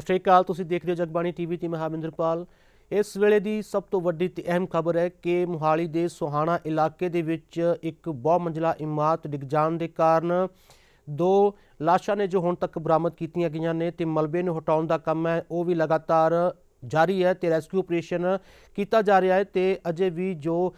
ਸਤਿ ਸ਼੍ਰੀ ਅਕਾਲ, ਤੁਸੀਂ ਦੇਖ ਰਹੇ ਹੋ ਜਗਬਾਣੀ ਟੀਵੀ, ਤੇ ਮੈਂ ਹਾਮਿੰਦਰਪਾਲ ਇਸ ਵੇਲੇ ਦੀ ਸਭ ਤੋਂ ਵੱਡੀ ਤੇ ਅਹਿਮ ਖਬਰ ਹੈ ਕਿ ਮੁਹਾਲੀ ਦੇ ਸੋਹਾਣਾ ਇਲਾਕੇ ਦੇ ਵਿੱਚ ਇੱਕ ਬਹੁ ਮੰਜ਼ਲਾ ਇਮਾਰਤ ਡਿੱਗ ਜਾਣ ਦੇ ਕਾਰਨ ਦੋ ਲਾਸ਼ਾਂ ਨੇ ਜੋ ਹੁਣ ਤੱਕ ਬਰਾਮਦ ਕੀਤੀਆਂ ਗਈਆਂ ਨੇ ਤੇ ਮਲਬੇ ਨੂੰ ਹਟਾਉਣ ਦਾ ਕੰਮ ਹੈ, ਉਹ ਵੀ ਲਗਾਤਾਰ ਜਾਰੀ ਹੈ ਤੇ ਰੈਸਕਿਊ ਆਪਰੇਸ਼ਨ ਕੀਤਾ ਜਾ ਰਿਹਾ ਹੈ ਤੇ ਅਜੇ ਵੀ ਜੋ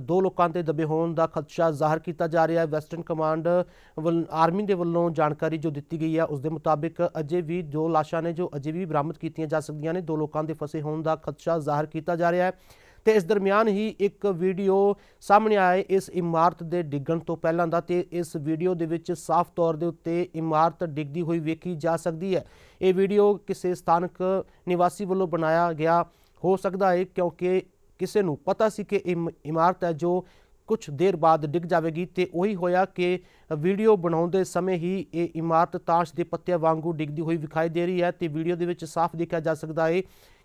ਦੋ ਲੋਕਾਂ ਤੇ ਦਬੇ ਹੋਣ ਦਾ ਖਦਸ਼ਾ ਜ਼ਾਹਰ ਕੀਤਾ ਜਾ ਰਿਹਾ ਹੈ। ਵੈਸਟਰਨ ਕਮਾਂਡ ਵੱਲ, ਆਰਮੀ ਦੇ ਵੱਲੋਂ ਜਾਣਕਾਰੀ ਜੋ ਦਿੱਤੀ ਗਈ ਹੈ, ਉਸ ਦੇ ਮੁਤਾਬਿਕ ਅਜੇ ਵੀ ਦੋ ਲਾਸ਼ਾਂ ਨੇ ਜੋ ਅਜੇ ਵੀ ਬਰਾਮਦ ਕੀਤੀਆਂ ਜਾ ਸਕਦੀਆਂ ਨੇ, ਦੋ ਲੋਕਾਂ ਦੇ ਫਸੇ ਹੋਣ ਦਾ ਖਦਸ਼ਾ ਜ਼ਾਹਰ ਕੀਤਾ ਜਾ ਰਿਹਾ ਹੈ। ਤੇ ਇਸ ਦਰਮਿਆਨ ਹੀ ਇੱਕ ਵੀਡੀਓ ਸਾਹਮਣੇ ਆਏ ਇਸ ਇਮਾਰਤ ਦੇ ਡਿੱਗਣ ਤੋਂ ਪਹਿਲਾਂ ਦਾ ਤੇ ਇਸ ਵੀਡੀਓ ਦੇ ਵਿੱਚ ਸਾਫ਼ ਤੌਰ ਦੇ ਉੱਤੇ ਇਮਾਰਤ ਡਿੱਗਦੀ ਹੋਈ ਵੇਖੀ ਜਾ ਸਕਦੀ ਹੈ। ਇਹ ਵੀਡੀਓ ਕਿਸੇ ਸਥਾਨਕ ਨਿਵਾਸੀ ਵੱਲੋਂ ਬਣਾਇਆ ਗਿਆ ਹੋ ਸਕਦਾ ਹੈ ਕਿਉਂਕਿ ਕਿਸੇ ਨੂੰ ਪਤਾ ਸੀ ਕਿ ਇਹ ਇਮਾਰਤ ਹੈ ਜੋ ਕੁਝ ਦੇਰ ਬਾਅਦ ਡਿੱਗ ਜਾਵੇਗੀ ਤੇ ਉਹੀ ਹੋਇਆ ਕਿ ਵੀਡੀਓ ਬਣਾਉਂਦੇ ਸਮੇਂ ਹੀ ਇਹ ਇਮਾਰਤ ਤਾਸ਼ ਦੇ ਪੱਤਿਆਂ ਵਾਂਗੂ ਡਿੱਗਦੀ ਹੋਈ ਵਿਖਾਈ ਦੇ ਰਹੀ ਹੈ ਤੇ ਵੀਡੀਓ ਦੇ ਵਿੱਚ ਸਾਫ਼ ਦੇਖਿਆ ਜਾ ਸਕਦਾ ਹੈ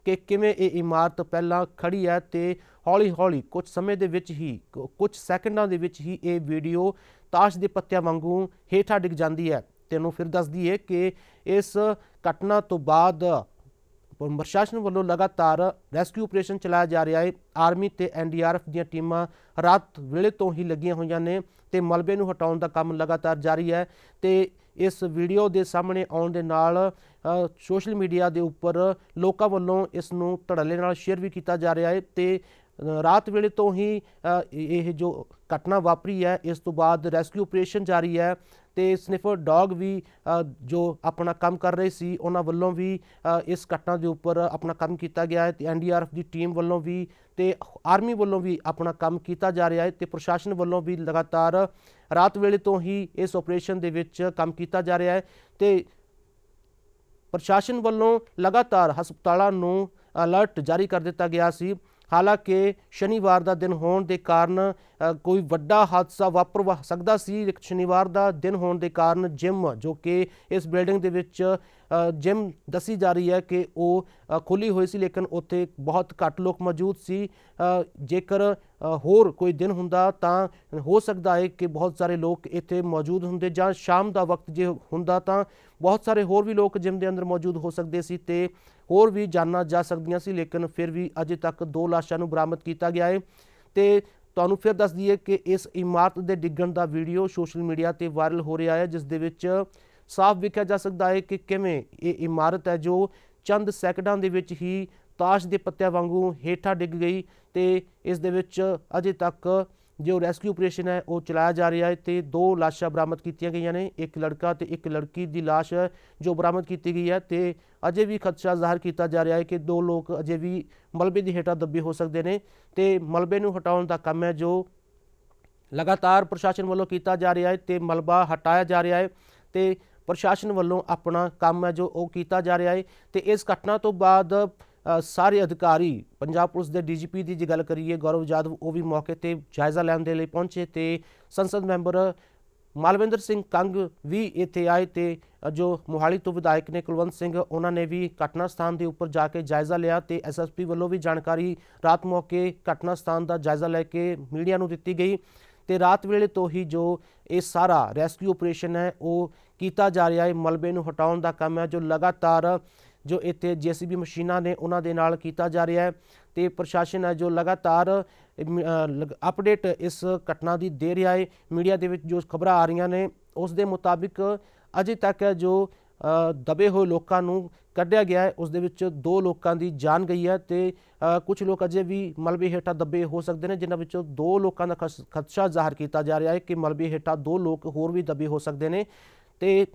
ਕਿ ਕਿਵੇਂ ਇਹ ਇਮਾਰਤ ਪਹਿਲਾਂ ਖੜੀ ਹੈ ਤੇ ਹੌਲੀ-ਹੌਲੀ ਕੁਝ ਸਮੇਂ ਦੇ ਵਿੱਚ ਹੀ, ਕੁ- ਕੁਝ ਸੈਕਿੰਡਾਂ ਦੇ ਵਿੱਚ ਹੀ ਇਹ ਵੀਡੀਓ ਤਾਸ਼ ਦੇ ਪੱਤਿਆਂ ਵਾਂਗੂ ਹੇਠਾਂ ਡਿੱਗ ਜਾਂਦੀ ਹੈ। ਤੈਨੂੰ ਫਿਰ ਦੱਸ ਦਈਏ ਕਿ ਇਸ ਘਟਨਾ ਤੋਂ ਬਾਅਦ ਪ੍ਰਸ਼ਾਸਨ ਵੱਲੋਂ ਲਗਾਤਾਰ ਰੈਸਕਿਊ ਆਪਰੇਸ਼ਨ ਚਲਾਇਆ ਜਾ ਰਿਹਾ ਹੈ ਆਰਮੀ ਤੇ ਐਨਡੀਆਰਐਫ ਦੀਆਂ ਟੀਮਾਂ ਰਾਤ ਵੇਲੇ ਤੋਂ ਹੀ ਲੱਗੀਆਂ ਹੋਈਆਂ ਨੇ ਤੇ ਮਲਬੇ ਨੂੰ ਹਟਾਉਣ ਦਾ ਕੰਮ ਲਗਾਤਾਰ ਜਾਰੀ ਹੈ ਤੇ ਇਸ ਵੀਡੀਓ ਦੇ ਸਾਹਮਣੇ ਆਉਣ ਦੇ ਨਾਲ ਸੋਸ਼ਲ ਮੀਡੀਆ ਦੇ ਉੱਪਰ ਲੋਕਾਂ ਵੱਲੋਂ ਇਸ ਨੂੰ ਧੜੱਲੇ ਨਾਲ ਸ਼ੇਅਰ ਵੀ ਕੀਤਾ ਜਾ ਰਿਹਾ ਹੈ ਤੇ ਰਾਤ ਵੇਲੇ ਤੋਂ ਹੀ ਇਹ ਜੋ ਘਟਨਾ ਵਾਪਰੀ ਹੈ, ਇਸ ਤੋਂ ਬਾਅਦ ਰੈਸਕਿਊ ਆਪਰੇਸ਼ਨ ਜਾਰੀ ਹੈ ਤੇ ਸਨਿਫਰ ਡੌਗ ਵੀ ਜੋ ਆਪਣਾ ਕੰਮ ਕਰ ਰਹੇ ਸੀ, ਉਹਨਾਂ ਵੱਲੋਂ ਵੀ ਇਸ ਘਟਨਾ ਦੇ ਉੱਪਰ ਆਪਣਾ ਕੰਮ ਕੀਤਾ ਗਿਆ ਹੈ ਤੇ ਐਨਡੀਆਰਐਫ ਦੀ ਟੀਮ ਵੱਲੋਂ ਵੀ ਤੇ ਆਰਮੀ ਵੱਲੋਂ ਵੀ ਆਪਣਾ ਕੰਮ ਕੀਤਾ ਜਾ ਰਿਹਾ ਹੈ ਤੇ ਪ੍ਰਸ਼ਾਸਨ ਵੱਲੋਂ ਵੀ ਲਗਾਤਾਰ ਰਾਤ ਵੇਲੇ ਤੋਂ ਹੀ ਇਸ ਆਪਰੇਸ਼ਨ ਦੇ ਵਿੱਚ ਕੰਮ ਕੀਤਾ ਜਾ ਰਿਹਾ ਹੈ ਤੇ ਪ੍ਰਸ਼ਾਸਨ ਵੱਲੋਂ ਲਗਾਤਾਰ ਹਸਪਤਾਲਾਂ ਨੂੰ ਅਲਰਟ ਜਾਰੀ ਕਰ ਦਿੱਤਾ ਗਿਆ ਸੀ। ਹਾਲਾਂਕਿ ਸ਼ਨੀਵਾਰ ਦਾ ਦਿਨ ਹੋਣ ਦੇ ਕਾਰਨ ਕੋਈ ਵੱਡਾ ਹਾਦਸਾ ਵਾਪਰ ਸਕਦਾ ਸੀ। ਇੱਕ ਸ਼ਨੀਵਾਰ ਦਾ ਦਿਨ ਹੋਣ ਦੇ ਕਾਰਨ ਜਿਮ, ਜੋ ਕਿ ਇਸ ਬਿਲਡਿੰਗ ਦੇ ਵਿੱਚ ਜਿਮ ਦੱਸੀ ਜਾ ਰਹੀ ਹੈ ਕਿ ਉਹ ਅ, ਖੁੱਲੀ ਹੋਈ ਸੀ ਲੇਕਿਨ ਉੱਥੇ ਬਹੁਤ ਘੱਟ ਲੋਕ ਮੌਜੂਦ ਸੀ। ਜੇਕਰ ਹੋਰ ਕੋਈ ਦਿਨ ਹੁੰਦਾ ਤਾਂ ਹੋ ਸਕਦਾ ਹੈ ਕਿ ਬਹੁਤ ਸਾਰੇ ਲੋਕ ਇੱਥੇ ਮੌਜੂਦ ਹੁੰਦੇ ਜਾਂ ਸ਼ਾਮ ਦਾ ਵਕਤ ਜੇ ਹੁੰਦਾ ਤਾਂ ਬਹੁਤ ਸਾਰੇ ਹੋਰ ਵੀ ਲੋਕ ਜਿਮ ਦੇ ਅੰਦਰ ਮੌਜੂਦ ਹੋ ਸਕਦੇ ਸੀ ਤੇ ਹੋਰ ਵੀ ਜਾਨਾਂ ਜਾ ਸਕਦੀਆਂ ਸੀ ਲੇਕਿਨ ਫਿਰ ਵੀ ਅਜੇ ਤੱਕ ਦੋ ਲਾਸ਼ਾਂ ਨੂੰ ਬਰਾਮਦ ਕੀਤਾ ਗਿਆ ਹੈ। ਤੇ ਤੁਹਾਨੂੰ ਫਿਰ ਦੱਸ ਦਈਏ ਕਿ ਇਸ ਇਮਾਰਤ ਦੇ ਡਿੱਗਣ ਦਾ ਵੀਡੀਓ ਸੋਸ਼ਲ ਮੀਡੀਆ ਤੇ ਵਾਇਰਲ ਹੋ ਰਿਹਾ ਹੈ ਜਿਸ ਦੇ ਵਿੱਚ ਸਾਫ਼ ਵੇਖਿਆ ਜਾ ਸਕਦਾ ਹੈ ਕਿ ਕਿਵੇਂ ਇਹ ਇਮਾਰਤ ਹੈ ਜੋ ਚੰਦ ਸੈਕਿੰਡਾਂ ਦੇ ਵਿੱਚ ਹੀ ਤਾਸ਼ ਦੇ ਪੱਤਿਆਂ ਵਾਂਗੂ ਹੇਠਾਂ ਡਿੱਗ ਗਈ ਤੇ ਇਸ ਦੇ ਵਿੱਚ ਅਜੇ ਤੱਕ ਜੋ ਰੈਸਕਿਊ ਆਪਰੇਸ਼ਨ ਹੈ ਉਹ ਚਲਾਇਆ ਜਾ ਰਿਹਾ ਹੈ ਤੇ ਦੋ ਲਾਸ਼ਾਂ ਬਰਾਮਦ ਕੀਤੀਆਂ ਗਈਆਂ ਨੇ, ਇੱਕ ਲੜਕਾ ਤੇ ਇੱਕ ਲੜਕੀ ਦੀ ਲਾਸ਼ ਜੋ ਬਰਾਮਦ ਕੀਤੀ ਗਈ ਹੈ ਤੇ ਅਜੇ ਵੀ ਖਦਸ਼ਾ ਜ਼ਾਹਰ ਕੀਤਾ ਜਾ ਰਿਹਾ ਹੈ ਕਿ ਦੋ ਲੋਕ ਅਜੇ ਵੀ ਮਲਬੇ ਦੀ ਹੇਠਾਂ ਦੱਬੇ ਹੋ ਸਕਦੇ ਨੇ ਤੇ ਮਲਬੇ ਨੂੰ ਹਟਾਉਣ ਦਾ ਕੰਮ ਹੈ ਜੋ ਲਗਾਤਾਰ ਪ੍ਰਸ਼ਾਸਨ ਵੱਲੋਂ ਕੀਤਾ ਜਾ ਰਿਹਾ ਹੈ ਤੇ ਮਲਬਾ ਹਟਾਇਆ ਜਾ ਰਿਹਾ ਹੈ ਤੇ ਪ੍ਰਸ਼ਾਸਨ ਵੱਲੋਂ ਆਪਣਾ ਕੰਮ ਹੈ ਜੋ ਉਹ ਕੀਤਾ ਜਾ ਰਿਹਾ ਹੈ ਤੇ ਇਸ ਘਟਨਾ ਤੋਂ ਬਾਅਦ ਸਾਰੇ ਅਧਿਕਾਰੀ, ਪੰਜਾਬ ਪੁਲਿਸ ਦੇ ਡੀਜੀਪੀ ਦੀ ਜੇ ਗੱਲ ਕਰੀਏ, ਗੌਰਵ ਜਾਦਵ ਉਹ ਵੀ ਮੌਕੇ ਤੇ ਜਾਇਜ਼ਾ ਲੈਣ ਦੇ ਲਈ ਪਹੁੰਚੇ ਤੇ ਸੰਸਦ ਮੈਂਬਰ ਮਾਲਵਿੰਦਰ ਸਿੰਘ ਕੰਗ ਵੀ ਇੱਥੇ ਆਏ ਤੇ ਜੋ ਮੋਹਾਲੀ ਤੋਂ ਵਿਧਾਇਕ ਨੇ ਕੁਲਵੰਤ ਸਿੰਘ, ਉਹਨਾਂ ਨੇ ਵੀ ਘਟਨਾ ਸਥਾਨ ਦੇ ਉੱਪਰ ਜਾ ਕੇ ਜਾਇਜ਼ਾ ਲਿਆ ਤੇ ਐਸਐਸਪੀ ਵੱਲੋਂ ਵੀ ਜਾਣਕਾਰੀ ਰਾਤ ਮੌਕੇ ਘਟਨਾ ਸਥਾਨ ਦਾ ਜਾਇਜ਼ਾ ਲੈ ਕੇ ਮੀਡੀਆ ਨੂੰ ਦਿੱਤੀ ਗਈ। ਤੇ ਰਾਤ ਵੇਲੇ ਤੋਂ ਹੀ ਜੋ ਇਹ ਸਾਰਾ ਰੈਸਕਿਊ ਆਪਰੇਸ਼ਨ ਹੈ, ਉਹ ਕੀਤਾ ਜਾ ਰਿਹਾ ਹੈ। ਮਲਬੇ ਨੂੰ ਹਟਾਉਣ ਦਾ ਕੰਮ ਹੈ, ਜੋ ਲਗਾਤਾਰ ਜੋ ਇੱਥੇ ਜੀਸੀਬੀ ਮਸ਼ੀਨਾਂ ਨੇ, ਉਹਨਾਂ ਦੇ ਨਾਲ ਕੀਤਾ ਜਾ ਰਿਹਾ ਹੈ ਤੇ ਪ੍ਰਸ਼ਾਸਨ ਹੈ, ਜੋ ਲਗਾਤਾਰ ਅਪਡੇਟ ਇਸ ਘਟਨਾ ਦੀ ਦੇ ਰਿਹਾ ਹੈ। ਮੀਡੀਆ ਦੇ ਵਿੱਚ ਜੋ ਖਬਰਾਂ ਆ ਰਹੀਆਂ ਨੇ, ਉਸ ਦੇ ਮੁਤਾਬਿਕ ਅਜੇ ਤੱਕ ਜੋ ਦਬੇ ਹੋਏ ਲੋਕਾਂ ਨੂੰ ਕੱਢਿਆ ਗਿਆ ਹੈ। ਉਸ ਦੇ ਵਿੱਚ ਦੋ ਲੋਕਾਂ ਦੀ ਜਾਨ ਗਈ ਹੈ ਤੇ ਕੁਝ ਲੋਕ ਅਜੇ ਵੀ ਮਲਬੇ ਹੇਠਾਂ ਦੱਬੇ ਹੋ ਸਕਦੇ ਨੇ, ਜਿਨ੍ਹਾਂ ਵਿੱਚੋਂ ਦੋ ਲੋਕਾਂ ਦਾ ਖਸ- ਖਦਸ਼ਾ ਜ਼ਾਹਰ ਕੀਤਾ ਜਾ ਰਿਹਾ ਹੈ ਕਿ ਮਲਬੇ ਹੇਠਾਂ ਦੋ ਲੋਕ ਹੋਰ ਵੀ ਦੱਬੇ ਹੋ ਸਕਦੇ ਨੇ। ਤੇ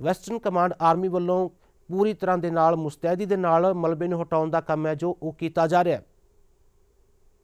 ਵੈਸਟਰਨ ਕਮਾਂਡ ਆਰਮੀ ਵੱਲੋਂ ਪੂਰੀ ਤਰ੍ਹਾਂ ਦੇ ਨਾਲ, ਮੁਸਤੈਦੀ ਦੇ ਨਾਲ ਮਲਬੇ ਨੂੰ ਹਟਾਉਣ ਦਾ ਕੰਮ ਹੈ, ਜੋ ਉਹ ਕੀਤਾ ਜਾ ਰਿਹਾ ਹੈ।